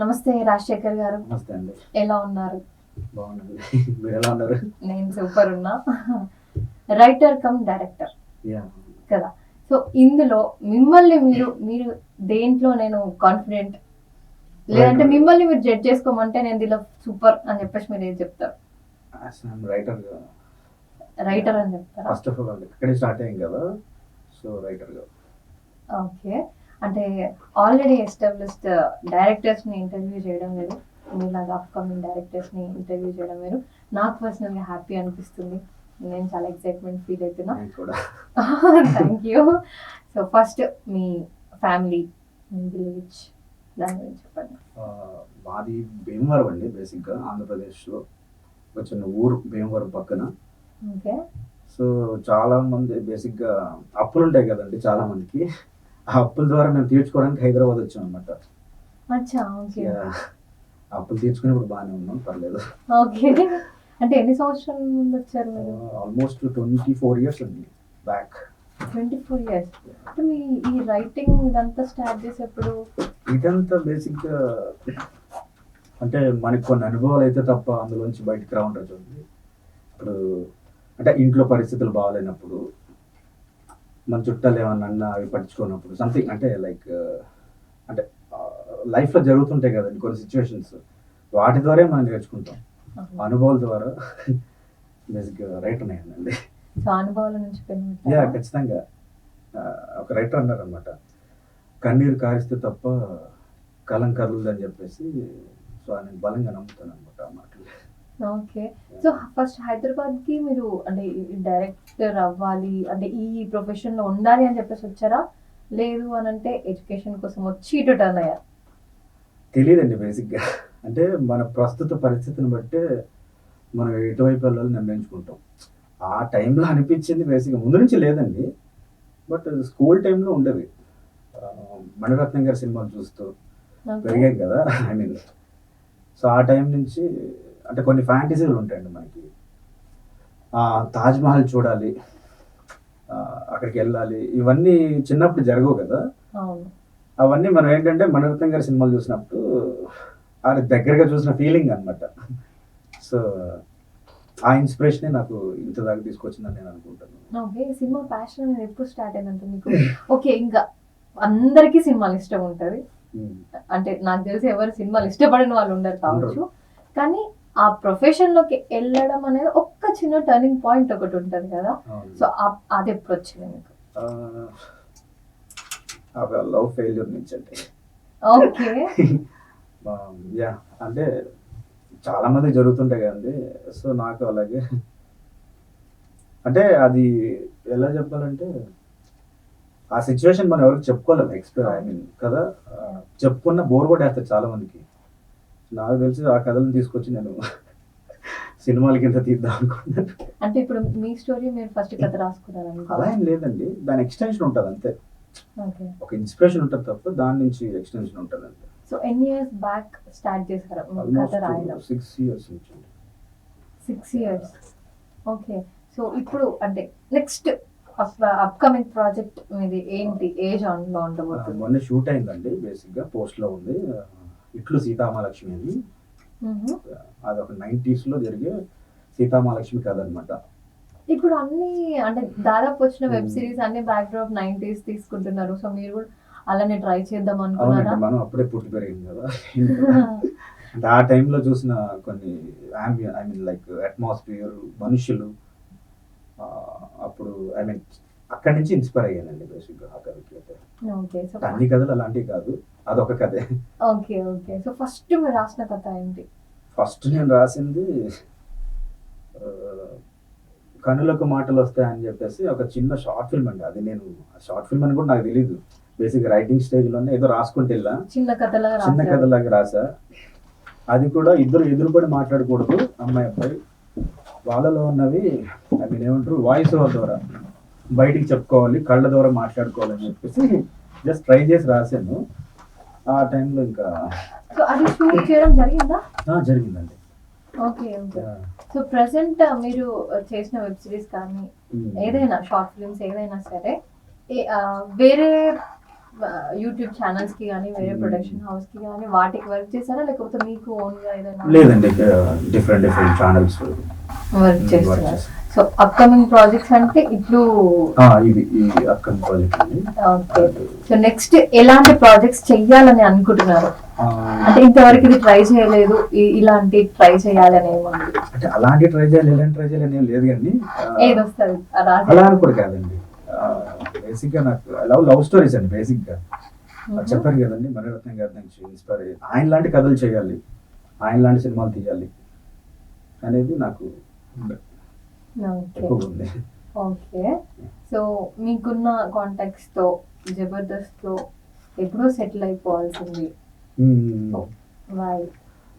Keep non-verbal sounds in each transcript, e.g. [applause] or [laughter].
నమస్తే రాజశేఖర్ గారు. నమస్తే అండి. ఎలా ఉన్నారు? బాగుందండి మీరు ఎలా ఉన్నారు? నేను సూపర్ ఉన్నా. Writer come director. కదా. సో ఇందులో మిమ్మల్ని మీరు మీరు దేంట్లో నేను కాన్ఫిడెంట్ లేదంటే మిమ్మల్ని మీరు జడ్జ్ చేసుకోమంటే నేను దీనిలో సూపర్ అని చెప్పేసి మీరు ఏం చెప్తారు? రైటర్ రైటర్ అని చెప్తారా? ఫస్ట్ ఆఫ్ ఆల్ ఇక్కడే స్టార్ట్ అయ్యాం కదా. సో రైటర్గా. ఓకే. అంటే ఆల్రెడీ ఎస్టాబ్లిష్డ్ డైరెక్టర్స్ని ఇంటర్వ్యూ చేయడం వేరు. మీలాగా అప్కమింగ్ డైరెక్టర్స్ని ఇంటర్వ్యూ చేయడం వేరు. నాకు పర్సనల్గా హ్యాపీ అనిపిస్తుంది. నేను చాలా ఎక్సైట్మెంట్ ఫీల్ అవుతున్నా. థ్యాంక్ యూ సో ఫస్ట్ మీ ఫ్యామిలీ మీ విలేజ్ దాని గురించి చెప్పండి. మాది భీమవరం అండి బేసిక్గా ఆంధ్రప్రదేశ్లో. ఒక చిన్న ఊరు భీమవరం పక్కన. ఓకే. సో చాలా మంది బేసిక్గా అప్పులు ఉంటాయి కదండి చాలా మందికి. ఆ అప్పుల ద్వారా మేము తీర్చుకోవడానికి హైదరాబాద్ వచ్చాం అనమాట అప్పులు తీర్చుకుని ఇప్పుడు బాగానే ఉన్నాం పర్లేదు. ఓకే. అంటే ఎన్ని సంవత్సరాల ముందు వచ్చారు ఆల్మోస్ట్ ట్వంటీ ఫోర్ ఇయర్స్ అండి బ్యాక్. Twenty four years. అంటే మీ ఈ రైటింగ్ ఇదంతా స్టార్ట్ చేసేప్పుడు? ఇదంతా బేసిక్గా అంటే మనకి కొన్ని అనుభవాలు అయితే తప్ప అందులోంచి బయటికి చూడండి. ఇప్పుడు అంటే ఇంట్లో పరిస్థితులు బాగాలేనప్పుడు మన చుట్టాలు ఏమన్నా అన్నా అవి పట్టించుకున్నప్పుడు సంథింగ్ అంటే లైక్ అంటే లైఫ్లో జరుగుతుంటాయి కదండి కొన్ని సిచ్యువేషన్స్ వాటి ద్వారా మనం నేర్చుకుంటాం. అనుభవాల ద్వారా సో అనుభవాల నుంచి యా ఖచ్చితంగా. ఆ, ఒక రైటర్ అన్నారు అనమాట కన్నీరు కారిస్తే తప్ప కలం కదలదు అని చెప్పేసి సో నేను బలంగా నమ్ముతాను అనమాట ఆ మాటలు. ఓకే. సో ఫస్ట్ హైదరాబాద్కి మీరు అంటే డైరెక్టర్ అవ్వాలి అంటే ఈ ప్రొఫెషన్లో ఉండాలి అని చెప్పేసి వచ్చారా? లేదు అని అంటే ఎడ్యుకేషన్ కోసం వచ్చి ఇటు టర్న్ అయ్యారు. తెలియదండి బేసిక్గా. అంటే మన ప్రస్తుత పరిస్థితిని బట్టే మనం ఎటువైపు వెళ్ళాలని నిర్ణయించుకుంటాం. ఆ టైంలో అనిపించింది బేసిక్గా. ముందు నుంచి లేదండి. బట్ స్కూల్ టైంలో ఉండేది ఆ, మణిరత్నం గారి సినిమాలు చూస్తూ పెరిగాం కదా. ఐ మీన్ సో ఆ టైం నుంచి అంటే కొన్ని ఫ్యాంటసీలు ఉంటాయండి మనకి. ఆ, తాజ్ మహల్ చూడాలి అక్కడికి వెళ్ళాలి. ఇవన్నీ చిన్నప్పుడు జరగవు కదా. అవును. అవన్నీ మనం ఏంటంటే మణిరత్నం గారి సినిమాలు చూసినప్పుడు అది దగ్గరగా చూసిన ఫీలింగ్ అన్నమాట. సో ఆ ఇన్స్పిరేషనే నాకు ఇంత దాకా తీసుకొచ్చిందని నేను అనుకుంటాను ఓకే సినిమా ప్యాషన్ అనేది ఎప్పుడు స్టార్ట్ అయిందంటే మీకు? ఓకే ఇంకా అందరికీ సినిమాలు ఇష్టం ఉంటది. అంటే నాకు తెలిసి ఎవరు సినిమాలు ఇష్టపడిన వాళ్ళు ఉండరు కావచ్చు. కానీ ఆ ప్రొఫెషన్లోకి వెళ్ళడం అనేది ఒక్క చిన్న టర్నింగ్ పాయింట్ ఒకటి ఉంటది కదా. సో అది ఎప్పుడు వచ్చింది మీకు? లవ్ ఫెయిల్యూర్ నుంచి అంటే ఓకే. [laughs] యా అంటే చాలా మంది జరుగుతుంటాయి కదండి. సో నాకు అలాగే. అంటే అది ఎలా చెప్పాలంటే ఆ సిచ్యువేషన్ మనం ఎవరికి చెప్పుకోలేము ఎక్స్పీరియన్ ఐ మీన్ కదా? చెప్పుకున్న బోర్ కూడా వేస్తారు చాలా మందికి. నాకు తెలిసి ఆ కథలను తీసుకొచ్చి నేను సినిమాల కింద తీద్దాం అనుకున్నాను. అంటే ఇప్పుడు మీ స్టోరీ మీరు ఫస్ట్ కథ రాసుకున్నారు అలా ఏం లేదండి. దాని ఎక్స్టెన్షన్ ఉంటుంది అంతే. ఓకే. ఒక ఇన్స్పిరేషన్ ఉంటుంది తప్ప దాని నుంచి ఎక్స్టెన్షన్ ఉంటుంది అంతే. సో ఎన్ని ఇయర్స్ బ్యాక్ స్టార్ట్ చేశారు కథ రాయడం? సిక్స్ ఇయర్స్ నుంచి. Six years okay. సో ఇప్పుడు అంటే నెక్స్ట్ అప్కమింగ్ ప్రాజెక్ట్ మీది ఏంటి? ఏ జాన్లో ఉండబోతుంది? మొన్న షూట్ అయిందండి బేసిక్గా పోస్ట్లో ఉంది. ఇట్లు సీతామహాలక్ష్మి అని. అది ఒక నైన్టీస్లో జరిగే సీతామహాలక్ష్మి కథ అనమాట ఇప్పుడు అన్ని అంటే దాదాపు వచ్చిన వెబ్. సిరీస్ అన్ని బ్యాక్ డ్రాప్ నైన్టీస్ తీసుకుంటున్నారు. సో మీరు కూడా అలానే ట్రై చేద్దాం అనుకున్నారా? మనం అప్పుడే పుట్టి పెరిగింది కదా. [laughs] అంటే ఆ టైంలో చూసిన కొన్ని ఐ మీన్ లైక్ అట్మాస్ఫియర్ మనుషులు అప్పుడు ఐ మీన్ అక్కడి నుంచి ఇన్స్పైర్ అయ్యానండి బేసిక్గా ఆ కథకి అయితే. అన్ని కథలు అలాంటివి కాదు. అదొక కథే. Okay okay. సో ఫస్ట్ మీరు రాసిన కథ ఏంటి? ఫస్ట్ నేను రాసింది కనులకు మాటలు వస్తాయని చెప్పేసి ఒక చిన్న షార్ట్ ఫిల్మ్ అండి. అది నేను షార్ట్ ఫిల్మ్ అని కూడా నాకు తెలియదు బేసిక్ రైటింగ్ స్టేజ్లోనే ఏదో రాసుకుంటే చిన్న కథలాగా చిన్న కథలాగా రాసా అది కూడా ఇద్దరు ఎదురుపడి మాట్లాడకూడదు అమ్మాయి అబ్బాయి. వాళ్ళలో ఉన్నవి ఐ మీన్ ఏమంటారు వాయిస్ ఓవర్ ద్వారా బయటికి చెప్పుకోవాలి కళ్ళ ద్వారా మాట్లాడుకోవాలని చెప్పేసి జస్ట్ ట్రై చేసి రాశాను. ఆ టైంలో ఇంకా సో అది షూట్ చేయడం జరిగిందా? ఆ, జరిగిందండి. Okay okay. సో ప్రెసెంట్ మీరు చేసిన వెబ్ సిరీస్ కానీ. ఏదైనా షార్ట్ ఫిల్మ్స్ ఏదైనా సరే వేరే యూట్యూబ్ ఛానల్స్కి కానీ వేరే. ప్రొడక్షన్ హౌస్కి కానీ వాటికి వర్క్ చేశారా? లేకపోతే మీకు ఓన్గా ఏదైనా లేదండి డిఫరెంట్ డిఫరెంట్ ఛానల్స్ వర్క్ చేస్తున్నారు. సో అప్కమింగ్ ప్రాజెక్ట్స్ అంటే ఇప్పుడు ఇది ప్రాజెక్ట్ అండి. ఓకే. సో నెక్స్ట్ ఎలాంటి ప్రాజెక్ట్స్ చెయ్యాలని అనుకుంటున్నారు? అంటే ఇంతవరకు ఇది ట్రై చేయలేదు ఇలాంటి ట్రై చేయాలని ఏముంది? అంటే అలాంటి ట్రై చేయాలి ఇలాంటి ట్రై చేయాలి అని ఏం లేదు కానీ ఏది వస్తుంది అలా అని కూడా కాదండి. బేసిక్గా నాకు లవ్ లవ్ స్టోరీస్ అండి బేసిక్గా చెప్పారు కదండి మణిరత్నం గారి నుంచి ఇన్స్పైర్ అయ్యి ఆయన లాంటి కథలు చేయాలి. ఆయన లాంటి సినిమాలు తీయాలి అనేది నాకు. ఓకే. సో మీకున్న కాంటాక్ట్స్తో జబర్దస్త్లో ఎప్పుడో సెటిల్ అయిపోవాల్సింది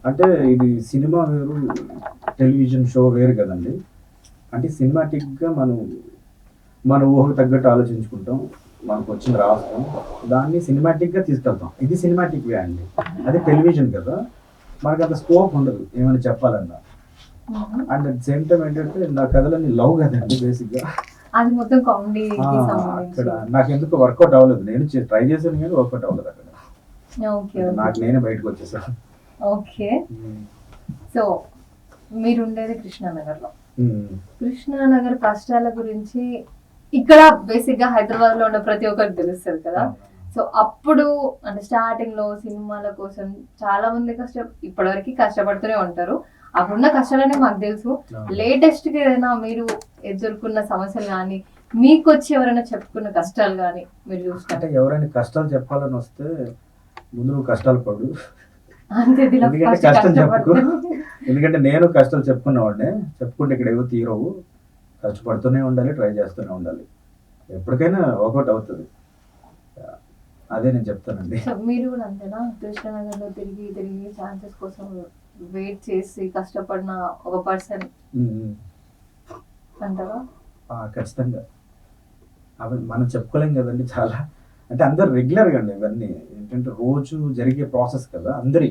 అంటే ఇది సినిమా వేరు టెలివిజన్ షో వేరు కదండి. అంటే సినిమాటిక్గా మనం మన ఊహకు తగ్గట్టు ఆలోచించుకుంటాం. మనకు వచ్చింది రాస్తాం. దాన్ని సినిమాటిక్గా తీసుకెళ్తాం. ఇది సినిమాటిక్ వే అండి. అది టెలివిజన్ కదా. మనకు అంత స్కోప్ ఉండదు. ఏమైనా చెప్పాలన్నా. అండ్ అట్ సేమ్ టైం ఏంటంటే నా కథలన్నీ లవ్ కదండి బేసిక్గా అది మొత్తం కామెడీకి ఆ, అక్కడ నాకు ఎందుకు వర్కౌట్ అవ్వలేదు. నేను ట్రై చేశాను కానీ వర్కౌట్ అవ్వలేదు అక్కడ. ఓకే నాకు నేనే బయటకు వచ్చేసాను. ఓకే సో మీరు ఉండేది కృష్ణానగర్లో మ్మ్. కృష్ణానగర్ కష్టాల గురించి ఇక్కడ బేసిక్గా హైదరాబాద్లో ఉన్న ప్రతి ఒక్కరికి తెలుస్తుంది కదా. సో అప్పుడు అంటే స్టార్టింగ్లో సినిమాల కోసం చాలా మంది కష్ట ఇప్పటివరకు కష్టపడుతూనే ఉంటారు. అప్పుడున్న కష్టాలనే మాకు తెలుసు. లేటెస్ట్గా ఏదైనా మీరు ఎదుర్కొన్న సమస్యలు కానీ మీకు వచ్చి ఎవరైనా చెప్పుకున్న కష్టాలు కానీ మీరు చూసినట్టు. ఎవరైనా కష్టాలు చెప్పాలని వస్తే ముందు నువ్వు కష్టాలు పడు. ఎందుకంటే కష్టం చెప్పుకో. ఎందుకంటే నేను కష్టాలు చెప్పుకున్నవాడినే. చెప్పుకుంటే ఇక్కడ ఏవో తీరవు. కష్టపడుతూనే ఉండాలి ట్రై చేస్తూనే ఉండాలి. ఎప్పటికైనా వర్కౌట్ అవుతుంది. అదే నేను చెప్తానండి. మీరు కూడా అంతేనా? కృష్ణానగర్లో తిరిగి తిరిగి ఛాన్సెస్ కోసం వెయిట్ చేసి కష్టపడిన ఒక పర్సన్ అంటారా ఖచ్చితంగా. అవి మనం చెప్పుకోలేం కదండి చాలా. అంటే అందరు రెగ్యులర్గా అండి ఇవన్నీ. ఏంటంటే రోజు జరిగే ప్రాసెస్ కదా అందరి.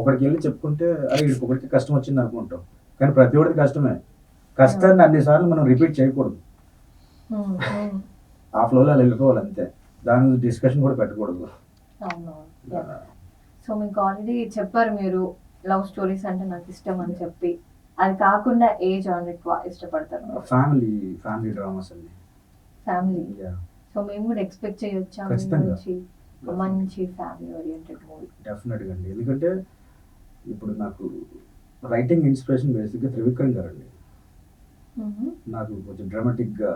ఒకడికి వెళ్ళి చెప్పుకుంటే అరే ఒకటికి కష్టం వచ్చింది అనుకుంటాం. కానీ ప్రతి ఒక్కరికి కష్టమే. కష్టాన్ని అన్నిసార్లు మనం రిపీట్ చేయకూడదు. ఆ ఫ్లోలో అలా వెళ్ళిపోవాలి అంతే. దాని గురించి డిస్కషన్ కూడా పెట్టకూడదు. సో మీకు ఆల్రెడీ చెప్పారు మీరు లవ్ స్టోరీస్ అంటే నాకు ఇష్టం అని చెప్పి. అది కాకుండా ఏ జాన్ ఎక్కువ ఇష్టపడతారు? ఫ్యామిలీ ఫ్యామిలీ డ్రామాస్ అండి. ఫ్యామిలీ? సో మేము కూడా ఎక్స్పెక్ట్ చేయొచ్చా? మీ ఖచ్చితంగా. నుంచి ఒక మంచి ఫ్యామిలీ ఓరియంటెడ్ మూవీ. డెఫినెట్గా అండి. ఎందుకంటే ఇప్పుడు నాకు రైటింగ్ ఇన్స్పిరేషన్ బేసిక్గా త్రివిక్రమ్ గారు అండి నాకు కొంచెం డ్రామాటిక్గా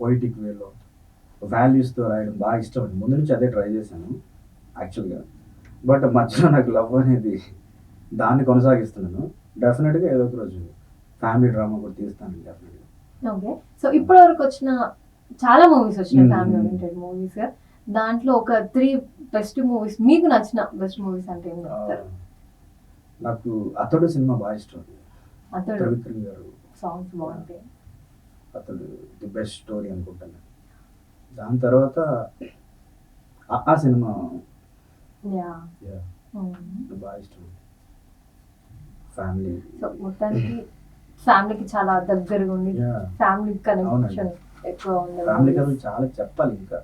పోయిటిక్ వేలో వాల్యూస్తో రాయడం బాగా ఇష్టం అండి. ముందు నుంచి అదే ట్రై చేశాను యాక్చువల్గా. బట్ మధ్యలో నాకు లవ్ అనేది దాన్ని కొనసాగిస్తున్నాను. డెఫినెట్గా ఏదో ఒక రోజు ఫ్యామిలీ డ్రామా కూడా తీస్తాను డెఫినెట్గా ఓకే సో ఇప్పటి వరకు వచ్చిన చాలా మూవీస్ వచ్చినాయి Hmm. ఫ్యామిలీ ఓరియంటెడ్ మూవీస్ దాంట్లో ఒక త్రీ బెస్ట్ మూవీస్ మీకు నచ్చిన బెస్ట్ మూవీస్ అంటే ఏం చెప్తారు? నాకు అతడు సినిమా బాగా ఇష్టం అతడు. త్రివిక్రమ్ గారు. సాంగ్స్ బాగుంటాయి. అతడు ది బెస్ట్ స్టోరీ అనుకుంటాను. దాని తర్వాత ఆ- సినిమా. యా yeah, నాకు బాగా ఇష్టం. ఫ్యామిలీ సో మొత్తానికి ఫ్యామిలీకి చాలా దగ్గరగా ఉంది. Family connection. ఎక్కువ ఉంది ఫ్యామిలీ కథలు చాలా చెప్పాలి ఇంకా.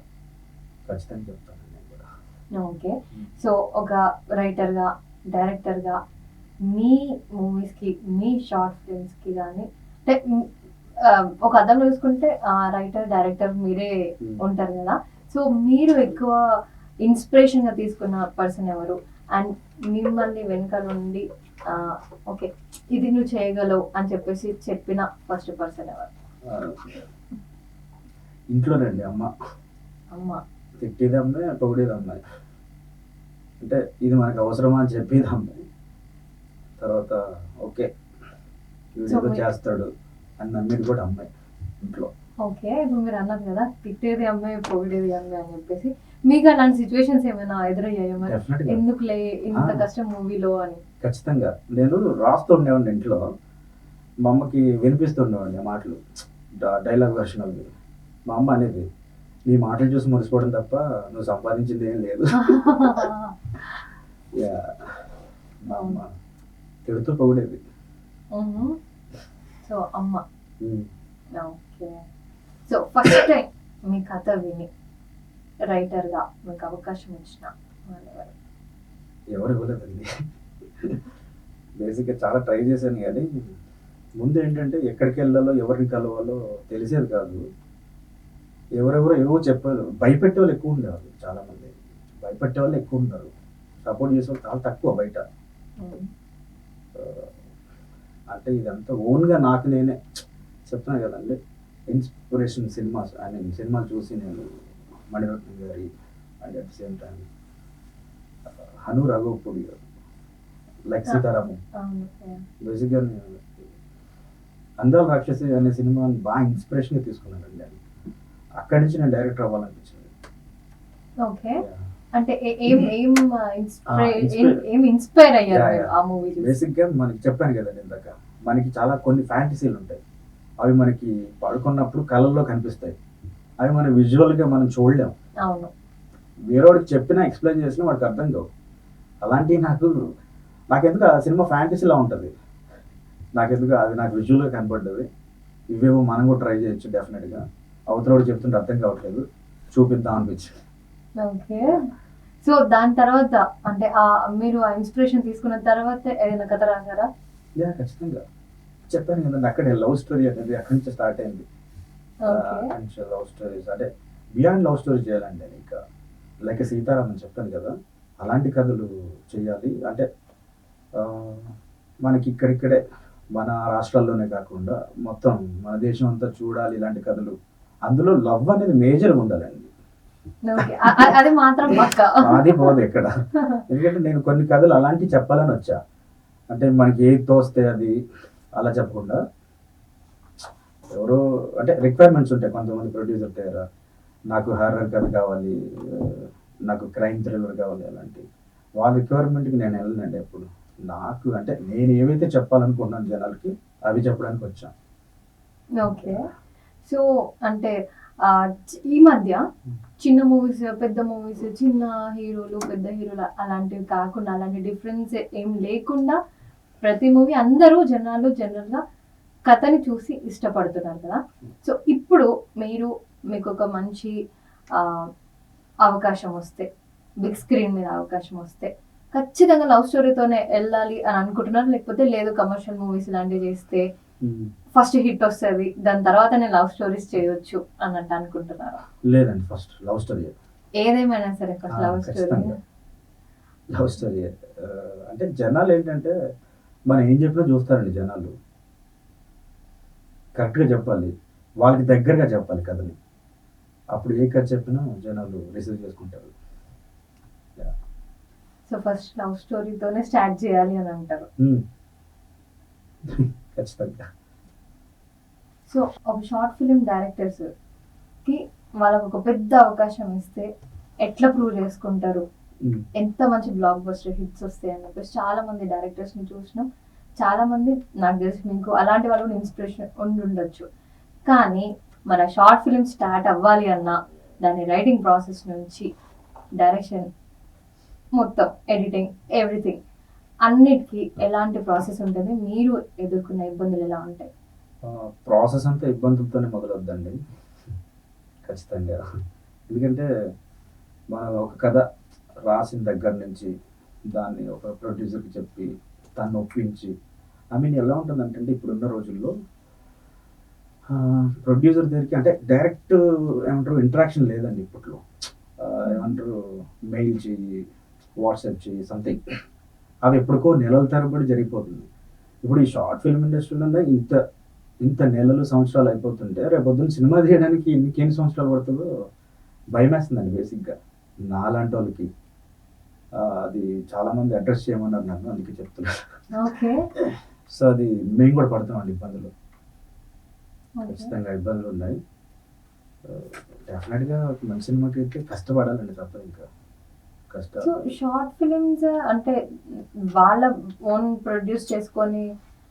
ఖచ్చితంగా చెప్తాను ఓకే సో ఒక రైటర్గా డైరెక్టర్గా మీ మూవీస్కి మీ షార్ట్ ఫిల్మ్స్కి కానీ అంటే ఒక అర్థం చూసుకుంటే రైటర్ డైరెక్టర్ మీరే Hmm. ఉంటారు కదా. సో మీరు ఎక్కువ ఇన్స్పిరేషన్గా తీసుకున్న పర్సన్ ఎవరు? అండ్ మిమ్మల్ని వెనకాల నుండి ఓకే. ఇది నువ్వు చేయగలవు అని చెప్పేసి చెప్పిన ఫస్ట్ పర్సన్ ఎవరు? ఇంట్లోనండి అమ్మ. అమ్మ. తిట్టేది అమ్మాయి పొగిడేది అమ్మాయి అంటే ఇది మనకు అవసరమా అని చెప్పేది అమ్మాయి తర్వాత ఓకే వీడు So ఏదో మీ- చేస్తాడు అని నమ్మేది కూడా అమ్మాయి ఇంట్లో. ఓకే ఇప్పుడు మీరు అన్నారు కదా తిట్టేది అమ్మాయి పొగిడేది అమ్మాయి అని చెప్పేసి. మీకు అలాంటి సిచ్యువేషన్స్ ఏమైనా ఎదురయ్యాయో మరి. ఎందుకులే ఇంత. కష్టం మూవీలో అని? ఖచ్చితంగా. నేను రాస్తూ ఉండేవాడిని ఇంట్లో. మా అమ్మకి వినిపిస్తుండేవాడిని ఆ మాటలు. డైలాగ్ వర్షన్ అవి. మా అమ్మ అనేది నీ మాటలు చూసి మురిసిపోవడం తప్ప నువ్వు సంపాదించింది ఏం లేదు. [laughs] యా. మా అమ్మ తిడుతూ పొగిడేది. సో అమ్మ. ఓకే. సో ఫస్ట్ టైం మీ కథ విని రైటర్గా మీకు అవకాశం ఇచ్చిన? ఎవరు ఇవ్వలేదండి. బేసిక్గా చాలా ట్రై చేశాను కానీ ముందు ఏంటంటే ఎక్కడికి వెళ్ళాలో ఎవరిని కలవాలో తెలిసేది కాదు. ఎవరెవరో ఏవో చెప్పారు. భయపెట్టే వాళ్ళు ఎక్కువ ఉండేవాళ్ళు చాలామంది. భయపెట్టే వాళ్ళు ఎక్కువ ఉన్నారు. సపోర్ట్ చేసే వాళ్ళు చాలా తక్కువ బయట. అంటే ఇదంతా ఓన్గా నాకు నేనే చెప్తున్నా కదండి. ఇన్స్పిరేషన్ సినిమాస్ ఐ మీన్ సినిమాలు చూసి నేను మణిరత్నం గారి and at same time Hanu Raghupudi గారు. లైక్ సీతారామం. బేసిక్గా అందాల రాక్షసి అనే సినిమాని బాగా ఇన్స్పిరేషన్గా తీసుకున్నానండి అది. అక్కడి నుంచి నేను డైరెక్టర్ అవ్వాలనిపించింది. ఓకే. అంటే ఏ- ఏం ఏం ఇన్స్పైర్ అయ్యారు. ఆ మూవీ బేసిక్గా మనకి చెప్పాను కదండి ఇందాక మనకి చాలా కొన్ని ఫ్యాంటసీలు ఉంటాయి. అవి మనకి పడుకున్నప్పుడు కళల్లో కనిపిస్తాయి. అవి మన విజువల్గా మనం చూడలేం. అవును. వేరేవాడికి చెప్పినా ఎక్స్ప్లెయిన్ చేసినా వాడికి అర్థం కావు. అలాంటివి నాకు నాకెందుకు ఆ సినిమా ఫ్యాంటసీలా ఉంటుంది? నాకెందుకు అది నాకు విజువల్గా కనపడ్డది ఇవేమో మనం కూడా ట్రై చేయొచ్చు డెఫినెట్గా అవతలోడు చెప్తుంటే అర్థం కావట్లేదు. చూపిద్దాం అనిపించింది. ఓకే. సో దాని తర్వాత అంటే ఆ మీరు ఆ ఇన్స్పిరేషన్ తీసుకున్న తర్వాత ఏదైనా కథ రాసారా యా ఖచ్చితంగా. చెప్పాను కదండి అక్కడే లవ్ స్టోరీ అనేది అక్కడి నుంచి స్టార్ట్ అయింది. లవ్ స్టోరీస్ అంటే బియాండ్ లవ్ స్టోరీ చేయాలండి ఇంకా లైక్ సీతారామన్ చెప్పాను కదా అలాంటి కథలు చేయాలి. అంటే మనకి ఇక్కడిక్కడే మన రాష్ట్రాల్లోనే కాకుండా మొత్తం మన దేశం అంతా చూడాలి ఇలాంటి కథలు. అందులో లవ్ అనేది మేజర్గా ఉండాలండి అది మాత్రం పక్క. అది పోదు ఎక్కడ. ఎందుకంటే నేను కొన్ని కథలు అలాంటివి చెప్పాలని వచ్చా. అంటే మనకి ఏది తోస్తే అది అలా చెప్పకుండా. ఎవరో అంటే రిక్వైర్మెంట్స్ ఉంటాయి. కొంతమంది ప్రొడ్యూసర్ దగ్గర నాకు హారర్ కథ కావాలి నాకు క్రైమ్ థ్రిల్లర్ కావాలి అలాంటి వాళ్ళ రిక్వైర్మెంట్కి నేను వెళ్ళనండి ఎప్పుడు. నాకు అంటే నేను ఏవైతే చెప్పాలనుకున్నాను జనాలకి అవి చెప్పడానికి వచ్చాను. ఓకే. సో అంటే ఈ మధ్య చిన్న మూవీస్ పెద్ద మూవీస్ చిన్న హీరోలు పెద్ద హీరోలు అలాంటివి కాకుండా అలాంటి డిఫరెన్స్ ఏం లేకుండా ప్రతి మూవీ అందరూ జనాలు జనరల్గా కథని చూసి ఇష్టపడుతున్నారు కదా. సో ఇప్పుడు మీరు మీకు ఒక మంచి ఆ, అవకాశం వస్తే బిగ్ స్క్రీన్ మీద అవకాశం వస్తే ఖచ్చితంగా లవ్ స్టోరీతోనే వెళ్ళాలి అని అనుకుంటున్నారు. లేకపోతే లేదు కమర్షియల్ మూవీస్ లాంటివి చేస్తే ఫస్ట్ హిట్ వస్తుంది దాని తర్వాత నేను లవ్ స్టోరీస్ చేయొచ్చు అన్నట్టు అనుకుంటున్నారా. లేదండి ఫస్ట్ లవ్ స్టోరీ ఏదేమైనా సరే first love story love story అంటే జనాలు ఏంటంటే మనం ఏం చెప్పినా చూస్తారండి జనాలు. కరెక్ట్గా చెప్పాలి. వాళ్ళకి దగ్గరగా చెప్పాలి కథని అప్పుడు ఏ కథ చెప్పినా జనాలు రిసీవ్ చేసుకుంటారు. సో ఫస్ట్ లవ్ స్టోరీతోనే స్టార్ట్ చేయాలి అని అంటారు. ఖచ్చితంగా. సో ఒక షార్ట్ ఫిలిం డైరెక్టర్స్కి వాళ్ళకు ఒక పెద్ద అవకాశం ఇస్తే ఎట్లా ప్రూవ్ చేసుకుంటారు. ఎంత మంచి బ్లాక్ బస్టర్ హిట్స్ వస్తాయి అని చెప్పేసి చాలా మంది డైరెక్టర్స్ని చూసినాం. చాలా మంది నాకు తెలిసి మీకు అలాంటి వాళ్ళు ఇన్స్పిరేషన్ ఉండి ఉండొచ్చు. కానీ మన షార్ట్ ఫిలిం స్టార్ట్ అవ్వాలి అన్నా దాని రైటింగ్ ప్రాసెస్ నుంచి డైరెక్షన్ మొత్తం ఎడిటింగ్ ఎవ్రీథింగ్. అన్నిటికీ ఎలాంటి ప్రాసెస్ ఉంటుంది? మీరు ఎదుర్కొన్న ఇబ్బందులు ఎలా ఉంటాయి? ప్రాసెస్ అంతా ఇబ్బందులతోనే మొదలవుద్దండి. ఖచ్చితంగా. ఎందుకంటే మనం ఒక కథ రాసిన దగ్గర నుంచి దాన్ని ఒక ప్రొడ్యూసర్కి చెప్పి దాన్ని ఒప్పించి ఐ మీన్ ఎలా ఉంటుందంటే ఇప్పుడున్న రోజుల్లో ప్రొడ్యూసర్ దగ్గరికి అంటే డైరెక్ట్ ఏమంటారు ఇంటరాక్షన్ లేదండి ఇప్పట్లో. ఏమంటారు మెయిల్ చేయి వాట్సాప్ చెయ్యి సంథింగ్ అవి ఎప్పటికో నెలల తరబడి జరిగిపోతుంది. ఇప్పుడు ఈ షార్ట్ ఫిల్మ్ ఇండస్ట్రీలో ఇంత ఇంత నెలలు సంవత్సరాలు అయిపోతుంటే రేపొద్దున సినిమా తీయడానికి ఇంకెన్ని సంవత్సరాలు పడుతుందో భయం వేస్తుందండి బేసిక్గా. నాలాంటి వాళ్ళకి అది చాలా మంది అడ్రస్ చేయమన్నారు నన్ను అందుకే చెప్తున్నారు సో అది మేము కూడా పడుతున్నామండి ఇబ్బందులు. ఖచ్చితంగా ఇబ్బందులు ఉన్నాయి. డెఫినెట్గా ఒక మంచి సినిమాకి అయితే కష్టపడాలండి తప్ప ఇంకా. సో షార్ట్ ఫిలిమ్స్ అంటే వాళ్ళ ఓన్ ప్రొడ్యూస్ చేసుకొని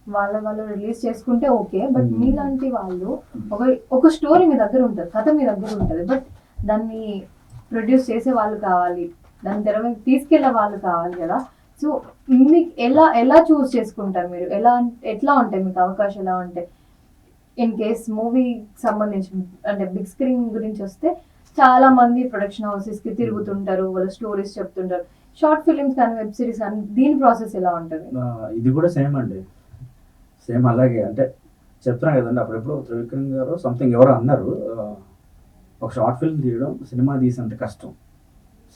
వాళ్ళ వాళ్ళు రిలీజ్ చేసుకుంటే ఓకే బట్. మీలాంటి వాళ్ళు ఒక ఒక స్టోరీ మీ దగ్గర ఉంటుంది కథ మీ దగ్గర ఉంటుంది బట్ దాన్ని ప్రొడ్యూస్ చేసే వాళ్ళు కావాలి దాని తెర తీసుకెళ్ళే వాళ్ళు కావాలి కదా. సో మీకు ఎలా ఎలా చూస్ చేసుకుంటారు మీరు? ఎలా ఎట్లా ఉంటాయి మీకు అవకాశం ఎలా ఉంటాయి ఇన్ కేస్ మూవీ సంబంధించి అంటే బిగ్ స్క్రీన్ గురించి వస్తే చాలా మంది ప్రొడక్షన్ హౌసెస్కి తిరుగుతుంటారు వాళ్ళ స్టోరీస్ చెప్తుంటారు. షార్ట్ ఫిలిమ్స్ కానీ వెబ్ సిరీస్ కానీ దీని ప్రాసెస్ ఎలా ఉంటుంది? ఇది కూడా సేమ్ అండి. సేమ్ అలాగే. అంటే చెప్తున్నా కదండి అప్పుడెప్పుడు త్రివిక్రమ్ గారు సంథింగ్ ఎవరో అన్నారు. ఒక షార్ట్ ఫిల్మ్ తీయడం సినిమా తీసినంత కష్టం.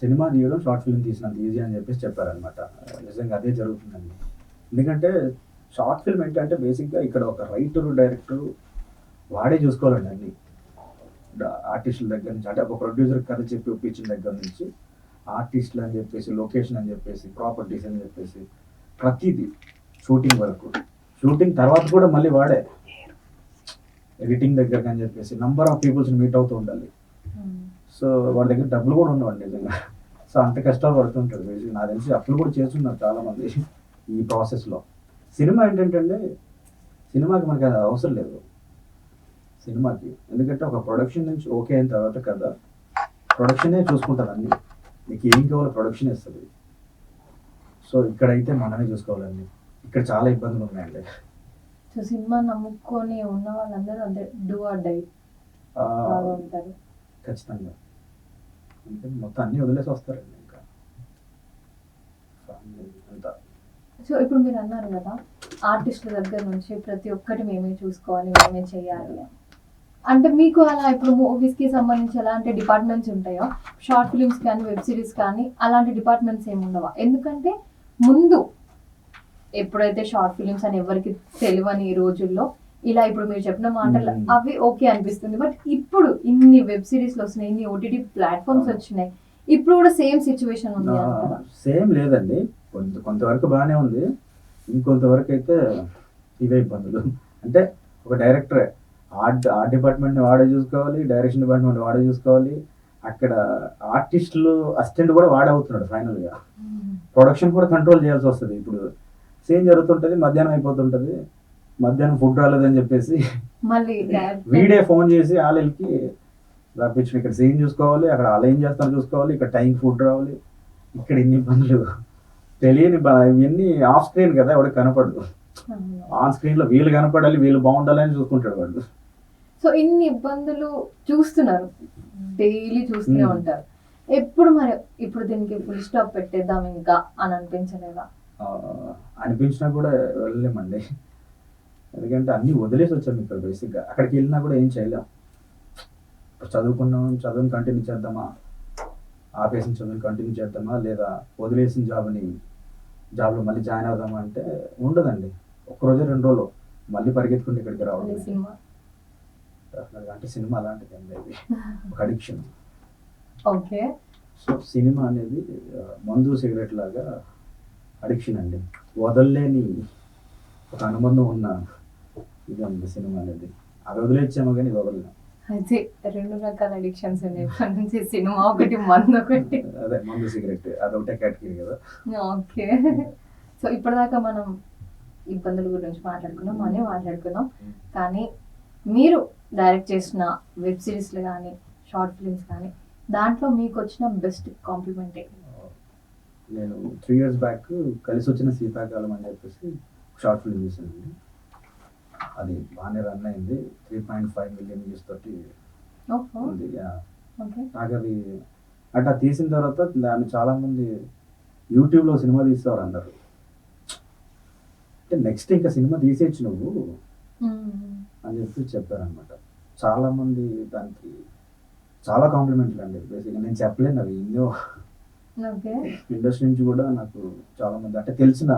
సినిమా తీయడం షార్ట్ ఫిల్మ్ తీసినంత ఈజీ అని చెప్పేసి చెప్పారనమాట నిజంగా అదే జరుగుతుందండి. ఎందుకంటే షార్ట్ ఫిల్మ్ ఏంటంటే బేసిక్గా ఇక్కడ ఒక రైటర్ డైరెక్టర్ వాడే చూసుకోవాలండి అన్ని. ఆర్టిస్టుల దగ్గర నుంచి అంటే ఒక ప్రొడ్యూసర్ కథ చెప్పి ఒప్పించిన దగ్గర నుంచి ఆర్టిస్టులు అని చెప్పేసి లొకేషన్ అని చెప్పేసి ప్రాపర్టీస్ అని చెప్పేసి ప్రతిదీ షూటింగ్ వరకు. షూటింగ్ తర్వాత కూడా మళ్ళీ వాడే. ఎడిటింగ్ దగ్గర అని చెప్పేసి నంబర్ ఆఫ్ పీపుల్స్ని మీట్ అవుతూ ఉండాలి. సో వాడి దగ్గర డబ్బులు కూడా ఉండవండి నిజంగా. సో అంత కష్టాలు పడుతుంటారు బేసిక్ నాకు తెలిసి అప్పులు కూడా చేస్తున్నారు చాలామంది ఈ ప్రాసెస్లో సినిమా ఏంటంటే సినిమాకి మనకి అది అవసరం లేదు. సినిమాకి ఎందుకంటే ఒక ప్రొడక్షన్ నుంచి ఓకే అయిన తర్వాత కదా ప్రొడక్షనే చూసుకుంటారు అన్ని. మీకు ఏం కావాలో ప్రొడక్షన్ ఇస్తుంది సో ఇక్కడైతే మనమే చూసుకోవాలండి ఇక్కడ చాలా ఇబ్బందులు ఉన్నాయండి. సో సినిమా నమ్ముకొని ఉన్న వాళ్ళందరూ అంటే డూ ఆర్ డై ఖచ్చితంగా. అంటే మొత్తం అన్నీ వదిలేసి వస్తారండి ఇంకా. అంతా. సో ఇప్పుడు మీరు అన్నారు కదా ఆర్టిస్టుల దగ్గర నుంచి ప్రతి ఒక్కటి మేమే చూసుకోవాలి మేమే చేయాలి అని. అంటే మీకు అలా ఇప్పుడు మూవీస్కి సంబంధించి ఎలాంటి డిపార్ట్మెంట్స్ ఉంటాయో? షార్ట్ ఫిల్మ్స్ కానీ వెబ్ సిరీస్ కానీ అలాంటి డిపార్ట్మెంట్స్ ఏమి ఉండవా? ఎందుకంటే ముందు ఎప్పుడైతే షార్ట్ ఫిల్మ్స్ అని ఎవరికి తెలియని ఈ రోజుల్లో ఇలా ఇప్పుడు మీరు చెప్పిన మాటలు Hmm. అవి ఓకే అనిపిస్తుంది. బట్ ఇప్పుడు ఇన్ని వెబ్ సిరీస్లు వస్తున్నాయి ఇన్ని ఓటీటీ ప్లాట్ఫామ్స్ Ah. వచ్చినాయి ఇప్పుడు కూడా సేమ్ సిచ్యువేషన్ ఉంది సేమ్ లేదండి. కొంత కొంతవరకు బాగానే ఉంది. ఇంకొంతవరకు అయితే ఇవే ఇబ్బందులు. అంటే ఒక డైరెక్టరే ఆర్ట్ ఆర్ట్ డిపార్ట్మెంట్ని వాడే చూసుకోవాలి డైరెక్షన్ డిపార్ట్మెంట్ వాడే చూసుకోవాలి. అక్కడ ఆర్టిస్టులు అసిస్టెంట్ కూడా వాడే అవుతున్నాడు ఫైనల్గా. ప్రొడక్షన్ కూడా కంట్రోల్ చేయాల్సి వస్తుంది. ఇప్పుడు సేమ్ జరుగుతుంటుంది మధ్యాహ్నం అయిపోతుంటుంది. మధ్యాహ్నం ఫుడ్ రాలేదని చెప్పేసి వీడే ఫోన్ చేసి వాళ్ళకి రప్పించిన ఇక్కడ సీన్ చూసుకోవాలి అక్కడ వాళ్ళు ఏం చేస్తారో చూసుకోవాలి ఇక్కడ టైం ఫుడ్ రావాలి. ఇక్కడ ఇన్ని ఇబ్బందులు తెలియని ఇవన్నీ ఆఫ్ స్క్రీన్ కదా ఎవరికి కనపడదు. ఆన్ స్క్రీన్లో వీళ్ళు కనపడాలి వీళ్ళు బాగుండాలని చూసుకుంటాడు వాడు. సో ఇన్ని ఇబ్బందులు చూస్తున్నారు? డైలీ చూస్తూనే Hmm. ఉంటారు. ఎప్పుడు మరి ఇప్పుడు దీనికి ఫుల్ స్టాప్ పెట్టేద్దాం ఇంకా అని అనిపించలేదా? అనిపించినా కూడా వెళ్ళలేమండి. ఎందుకంటే అన్ని వదిలేసి వచ్చాము ఇక్కడ బేసిక్గా. అక్కడికి వెళ్ళినా కూడా ఏం చేయలేం. ఇప్పుడు చదువుకున్నాం చదువుని కంటిన్యూ చేద్దామా? ఆపేసిన చదువుని కంటిన్యూ చేద్దామా? లేదా వదిలేసిన జాబ్ని జాబ్లో మళ్ళీ జాయిన్ అవుదామా అంటే ఉండదండి. ఒక్కరోజు రెండు రోజులు. మళ్ళీ పరిగెత్తుకుంటే ఇక్కడికి రావడం సినిమా? Definitely. అంటే సినిమా అలాంటిది అండి ఇది [laughs] ఒక అడిక్షన్ ఓకే. సో సినిమా అనేది మందు సిగరెట్ లాగా అడిక్షన్ అండి. వదలలేని ఒక అనుబంధం ఉన్న ఇది ఉంది సినిమా అనేది. అది వదిలేచ్చామో కానీ ఇది వదలలేం అయితే రెండు రకాల అడిక్షన్స్ ఉన్నాయి. సినిమా ఒకటి మందు ఒకటి. అదే మందు సిగరెట్. అదొకటే కేటగిరీ కదా. ఓకే. సో ఇప్పటిదాకా మనం ఇబ్బందుల గురించి మాట్లాడుకున్నాం మనీ మాట్లాడుకున్నాం. కానీ మీరు డైరెక్ట్ చేసిన వెబ్ సిరీస్లు కానీ షార్ట్ ఫిల్మ్స్ కానీ దాంట్లో మీకు వచ్చిన బెస్ట్ కాంప్లిమెంట్ నేను త్రీ ఇయర్స్ బ్యాక్ కలిసి వచ్చిన శీతాకాలం అని చెప్పేసి షార్ట్ ఫిల్మ్ తీసానండి అది బాగానే రన్ అయింది. Three point five million views తోటి ఉంది. నాకు అది అంటే అది తీసిన తర్వాత దాన్ని చాలా మంది యూట్యూబ్లో సినిమా తీసేవారు అన్నారు అంటే నెక్స్ట్ ఇంకా సినిమా తీసేయచ్చు నువ్వు. అని చెప్పి చెప్పారనమాట చాలా మంది దానికి చాలా కాంప్లిమెంట్లు అండి. బేసిక్గా నేను చెప్పలేను అవి ఎన్నో. ఇండస్ట్రీ నుంచి కూడా నాకు చాలా మంది అంటే తెలిసిన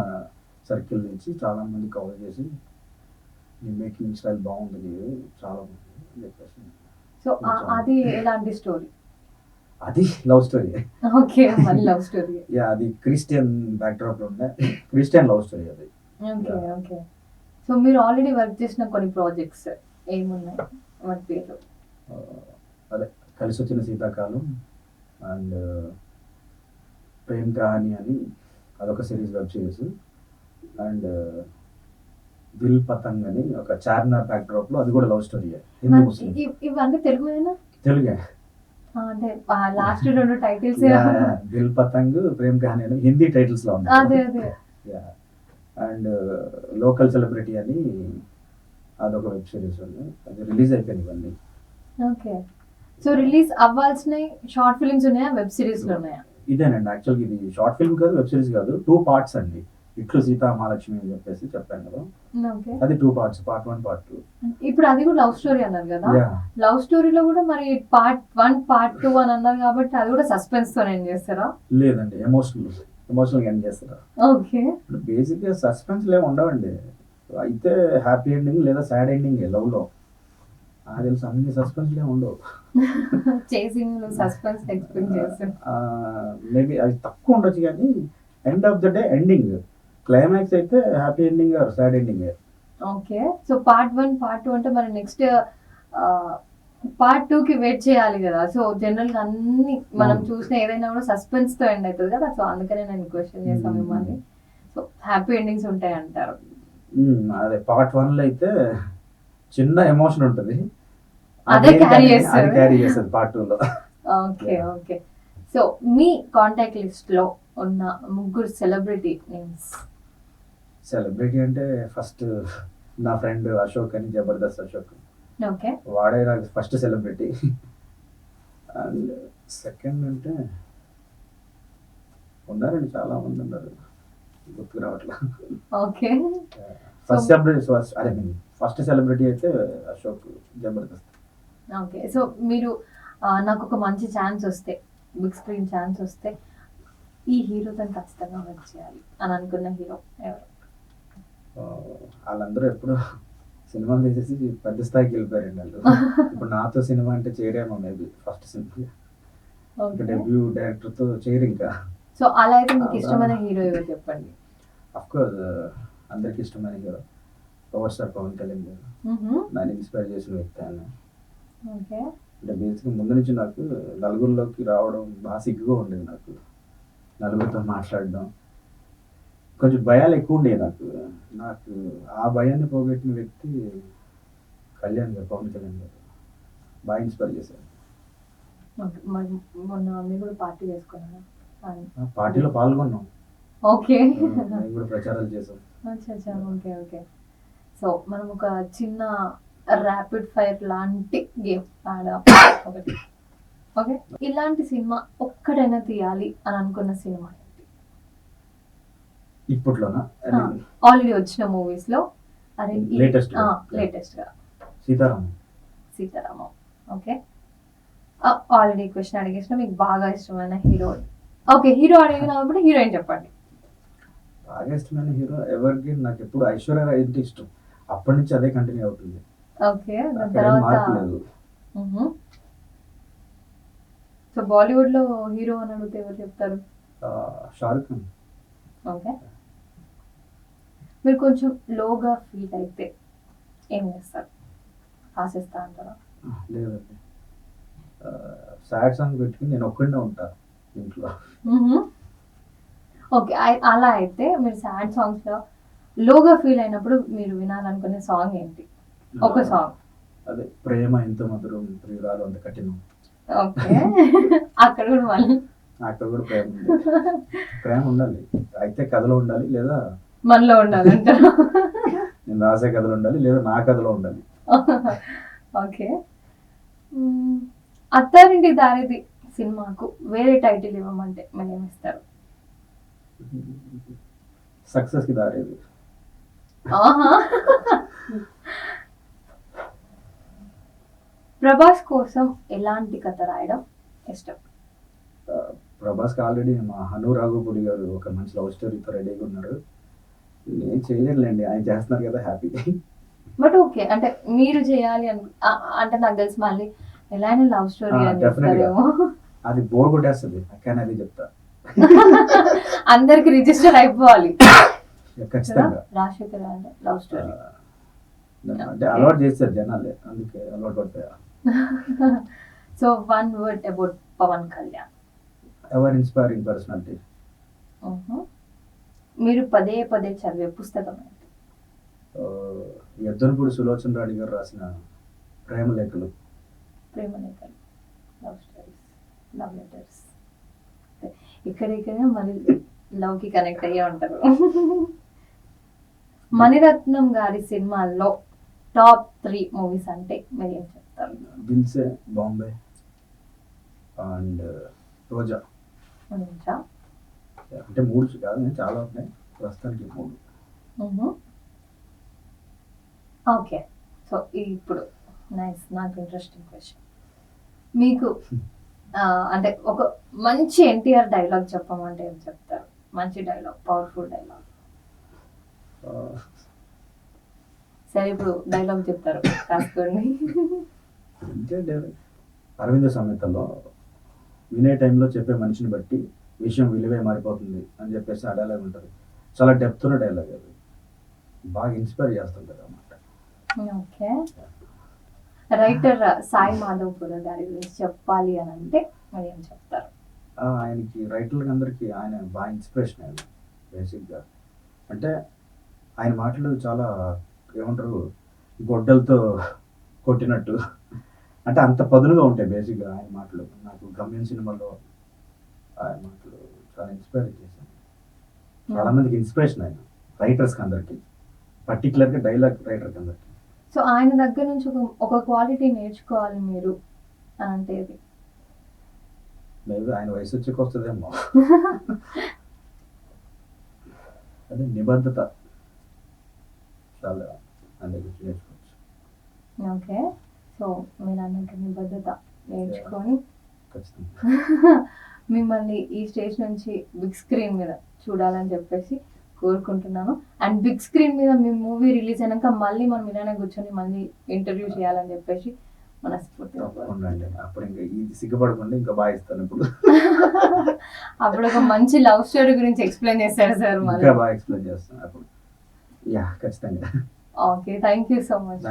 సర్కిల్ నుంచి చాలా మంది కవర్ చేసి నీ మేకింగ్ స్టైల్ బాగుంది నీవు చాలా బాగుంది అని చెప్పేసి. సో అది ఎలాంటి స్టోరీ? అది లవ్ స్టోరీ. ఓకే మళ్ళీ లవ్ స్టోరీ. యా అది క్రిస్టియన్ బ్యాక్డ్రాప్లో ఉండే క్రిస్టియన్ లవ్ స్టోరీ అది. Okay okay. సో మీరు ఆల్రెడీ వర్క్ చేసిన కొన్ని ప్రాజెక్ట్స్ ఏమున్నాయి? వాటి పేరు ఆ, అదే కలిసి వచ్చిన శీతాకాలం అండ్ ప్రేమ్ కహాని అని అదొక series web series and Dil Patang అని ఒక చార్మినార్ బ్యాక్డ్రాప్లో అది కూడా లవ్ స్టోరీ ఇవన్నీ తెలుగే ఆ, అంటే లాస్ట్ రెండు టైటిల్స్. దిల్ పతంగ్ ప్రేమ్ కహాని అని హిందీ టైటిల్స్లో అదే ఉంది అదే అండ్ లోకల్ సెలబ్రిటీ అని అదొక వెబ్ సిరీస్ ఉంది. అది రిలీజ్ అయిపోయింది ఇవన్నీ. ఓకే. సో రిలీజ్ అవ్వాల్సిన షార్ట్ ఫిల్మ్స్ ఉన్నాయా? వెబ్ సిరీస్ ఉన్నాయా? ఇదేనండి. యాక్చువల్గా ఇది షార్ట్ ఫిల్మ్ కాదు వెబ్ సిరీస్ కాదు. టూ పార్ట్స్ అండి. ఇట్లు సీతా మహాలక్ష్మి అని చెప్పేసి చెప్పాను కదా. అది two parts part one part two. ఇప్పుడు అది కూడా లవ్ స్టోరీ అన్నారు కదా? లవ్ స్టోరీలో కూడా మరి పార్ట్ వన్ పార్ట్ టూ అని అన్నారు కాబట్టి అది కూడా సస్పెన్స్తో ఏం చేస్తారా? లేదండి. ఎమోషనల్. ఎమోషనల్ ఎండ్ చేస్తారు ఓకే. ఇప్పుడు బేసిక్గా సస్పెన్స్ ఏమి ఉండవండి. అయితే హ్యాపీ ఎండింగ్ లేదా సాడ్ ఎండింగ్ లవ్లో నాకు తెలుసు అన్ని సస్పెన్స్ ఏమి ఉండవు. చేసింగ్ సస్పెన్స్ ఎక్స్పెక్ట్ చేస్తాను మేబీ అవి తక్కువ ఉండొచ్చు కానీ end of the day ending climax అయితే happy ending or sad ending okay. So part one part two అంటే మరి నెక్స్ట్ పార్ట్ టూ కి వెయిట్ చేయాలి కదా. సో జనరల్గా అన్ని మనం. చూసిన ఏదైనా కూడా సస్పెన్స్తో ఎండ్ అవుతుంది కదా. సో అందుకనే నేను క్వశ్చన్ చేస్తాను. మిమ్మల్ని. సో హ్యాపీ ఎండింగ్స్ ఉంటాయి అంటారు. అదే పార్ట్ వన్లో అయితే చిన్న ఎమోషన్ ఉంటుంది. అదే అది చేస్తుంది. క్యారీ చేస్తుంది పార్ట్ టూ లో. ఓకే ఓకే సో మీ కాంటాక్ట్ లిస్ట్లో ఉన్న ముగ్గురు సెలబ్రిటీ నేమ్స్ సెలబ్రిటీ అంటే ఫస్ట్ నా ఫ్రెండ్ అశోక్ అని జబర్దస్త్ అశోక్. వాడే నాకు ఫస్ట్ సెలబ్రిటీ అండ్ సెకండ్ అంటే ఉన్నారండి చాలా మంది ఉన్నారు. గుర్తుకు రావట్లా. ఓకే. ఫస్ట్ సెలబ్రిటీ ఫస్ట్ అదే ఫస్ట్ సెలబ్రిటీ అయితే అశోక్ జబర్దస్త్. ఓకే. సో మీరు నాకు ఒక మంచి ఛాన్స్ వస్తే బిగ్ స్క్రీన్ ఛాన్స్ వస్తే ఈ హీరోతో ఖచ్చితంగా వర్క్ చేయాలి అని అనుకున్న హీరో ఎవరు? వాళ్ళందరూ ఎప్పుడు సినిమాలు తీసేసి పెద్ద స్థాయికి వెళ్ళిపోయారండి వాళ్ళు [laughs] ఇప్పుడు నాతో సినిమా అంటే చేయరేమో మేబీ ఫస్ట్ సినిమా. ఇంకా డెబ్యూ డైరెక్టర్తో చేయరు ఇంకా. సో అలా అయితే మీకు ఇష్టమైన హీరో ఎవరు చెప్పండి? అఫ్ కోర్స్ అందరికి ఇష్టమైన hero power star Pawan Kalyan garu. నన్ను ఇన్స్పైర్ చేసిన వ్యక్తి ఆయన. అంటే బేసిక్గా ముందు నుంచి నాకు నలుగురిలోకి రావడం బాగా సిగ్గుగా ఉండేది నాకు. నలుగురితో మాట్లాడడం కొంచెం భయాలు ఎక్కువ ఉండేవి నాకు. నాకు ఆ భయాన్ని పోగొట్టిన వ్యక్తి కళ్యాణ్ గారు పవన్ కళ్యాణ్ గారు. బాగా ఇన్స్పైర్ చేశారు. మొన్న కూడా పార్టీ. ఆ పార్టీలో పాల్గొన్నాం. ఓకే. కూడా ప్రచారాలు చేసాం అచ్చా అచ్చా ఓకే ఓకే. సో మనం ఒక చిన్న ర్యాపిడ్ ఫైర్ లాంటి గేమ్ ఆడాం ఒకటి. [coughs] ఓకే? ఇలాంటి సినిమా ఒక్కడైనా తీయాలి అని అనుకున్న సినిమా. ఇప్పట్లోనా? ఆల్రెడీ వచ్చిన మూవీస్లో అరే గా. లేటెస్ట్గా. Sitaram Sitaramam. Okay already question అడిగేసిన మీకు బాగా ఇష్టమైన హీరో ఓకే హీరో అడిగినప్పుడు హీరోయిన్ చెప్పండి. బాగా ఇష్టమైన హీరో ఎవరికి? నాకు ఎప్పుడు ఐశ్వర్య రాయ్ అంటే ఇష్టం. అప్పటి నుంచి అదే కంటిన్యూ అవుతుంది. ఓకే దాని తర్వాత సో బాలీవుడ్లో హీరో అని అడిగితే ఎవరు చెప్తారు? షారుఖ్ ఖాన్ ఓకే మీరు కొంచెం లోగా ఫీల్ అయితే ఏం చేస్తారు? రాసేస్తా అంటారా? లేదండి. సాడ్ సాంగ్ పెట్టుకుని నేను ఒక్కడే ఉంటా ఇంట్లో. ఓకే అలా అయితే మీరు సాడ్ సాంగ్స్లో లోగా ఫీల్ అయినప్పుడు మీరు వినాలనుకునే సాంగ్ ఏంటి? ఒక సాంగ్. అదే ప్రేమ ఎంత మధురం ప్రియురాలు అంత కఠినం. ఓకే. [laughs] అక్కడ కూడా మళ్ళీ అక్కడ కూడా ప్రేమ ప్రేమ ఉండాలి. అయితే కథలో ఉండాలి లేదా మనలో ఉండాలంటారు నేను రాసే కథలో ఉండాలి లేదా నా కథలో ఉండాలి. ఓకే. అత్తారింటి దారిది సినిమాకు వేరే టైటిల్ ఇవ్వమంటే మీరు ఏమిస్తారు సక్సెస్కి దారేది. ప్రభాస్ కోసం ఎలాంటి కథ రాయడం ఇష్టం? ఆ, ప్రభాస్కి ఆల్రెడీ మా హను రాఘోపుడి గారు ఒక మంచి లవ్ స్టోరీతో రెడీగా ఉన్నారు. నేను చేయలేనులేండి ఆయన చేస్తున్నారు కదా హ్యాపీ. బట్ ఓకే అంటే మీరు చేయాలి అను అంటే నాకు తెలిసి మళ్ళీ ఎలా అయినా లవ్ స్టోరీ అది బోర్ కొట్టేస్తుంది కానీ అది చెప్తా. అందరికి రిజిస్టర్ అయిపోవాలి. ఖచ్చితంగా. రాజశేఖర్ అంటే లవ్ స్టోరీ. అంటే అలవాటు చేస్తారు జనాలే అందుకే అలవాటు పడతాయి so one word about Pawan Kalyan. Ever inspiring personality. మీరు పదే పదే చదివే పుస్తకం ఏంటి ఎద్దనపూడి సులోచన రాణి గారు రాసిన ప్రేమ లేఖలు ప్రేమ లేఖలు లవ్ స్టోరీస్ లవ్ లెటర్స్ ఇక్కడిక్కడ మరి లవ్కి కనెక్ట్ అయ్యే ఉంటారు. [laughs] మణిరత్నం గారి సినిమాల్లో టాప్ త్రీ మూవీస్ అంటే మీరు ఏం చెప్తారు? దిల్సే బాంబే అండ్ రోజా. ఉంచా అంటే మూడు కాదు నేను చాలా ఉన్నాయి. ప్రస్తుతానికి మూడు. ఓకే. సో ఇప్పుడు నైస్ నాకు ఇంట్రెస్టింగ్ క్వశ్చన్. మీకు అంటే ఒక మంచి ఎన్టీఆర్ డైలాగ్ చెప్పమంటే ఏం చెప్తారు? మంచి డైలాగ్ పవర్ఫుల్ డైలాగ్. సరే ఇప్పుడు డైలాగ్ చెప్తారు కాసుకోండి అరవింద సమేతలో వినే టైంలో చెప్పే మనిషిని బట్టి విషయం విలువే మారిపోతుంది అని చెప్పేసి ఆ డైలాగ్ ఉంటుంది. చాలా డెప్త్ ఉన్న డైలాగ్ అది. బాగా ఇన్స్పైర్ చేస్తుంటుంది అన్నమాట. ఓకే. రైటర్ సాయి మాధవపుర గారి గురించి చెప్పాలి అని అంటే మరి ఏం చెప్తారు? ఆయనకి రైటర్లకి అందరికీ ఆయన బాగా ఇన్స్పిరేషన్ ఆయన బేసిక్గా అంటే ఆయన మాటలు చాలా ఏమంటారు గొడ్డలతో కొట్టినట్టు. అంటే అంత పదునుగా ఉంటాయి బేసిక్గా ఆయన మాటలు. నాకు గమ్యం సినిమాలో ఆయన మాటలు చాలా ఇన్స్పైర్ చేశాను. చాలా మందికి ఇన్స్పిరేషన్ ఆయన రైటర్స్కి అందరికీ పర్టికులర్గా డైలాగ్ రైటర్కి అందరికీ. సో ఆయన దగ్గర నుంచి ఒక ఒక క్వాలిటీ నేర్చుకోవాలి మీరు అంటే మేబీ ఆయన వయసు వచ్చేకి వస్తుందేమో అదే నిబద్ధత. చాలా నుంచి నేర్చుకోవచ్చు. ఓకే. సో మీరు అన్నట్టు నిబద్ధత నేర్చుకొని. ఖచ్చితంగా. [laughs] మిమ్మల్ని ఈ స్టేజ్ నుంచి బిగ్ స్క్రీన్ మీద చూడాలని చెప్పేసి కోరుకుంటున్నాను. అండ్ బిగ్ స్క్రీన్ మీద మీ మూవీ రిలీజ్ అయినాక మళ్ళీ మనం ఇలానే కూర్చొని మళ్ళీ ఇంటర్వ్యూ చేయాలని చెప్పేసి మనస్ఫూర్తిగా అప్పుడు ఇంకా ఇది సిగ్గుపడకుండా ఇంకా బాగా ఇస్తాను ఇప్పుడు. [laughs] అప్పుడు ఒక మంచి లవ్ స్టోరీ గురించి ఎక్స్ప్లెయిన్ చేశారు సార్ ఇంకా బాగా ఎక్స్ప్లెయిన్ చేస్తాను అప్పుడు. యా ఖచ్చితంగా. Okay thank you so much.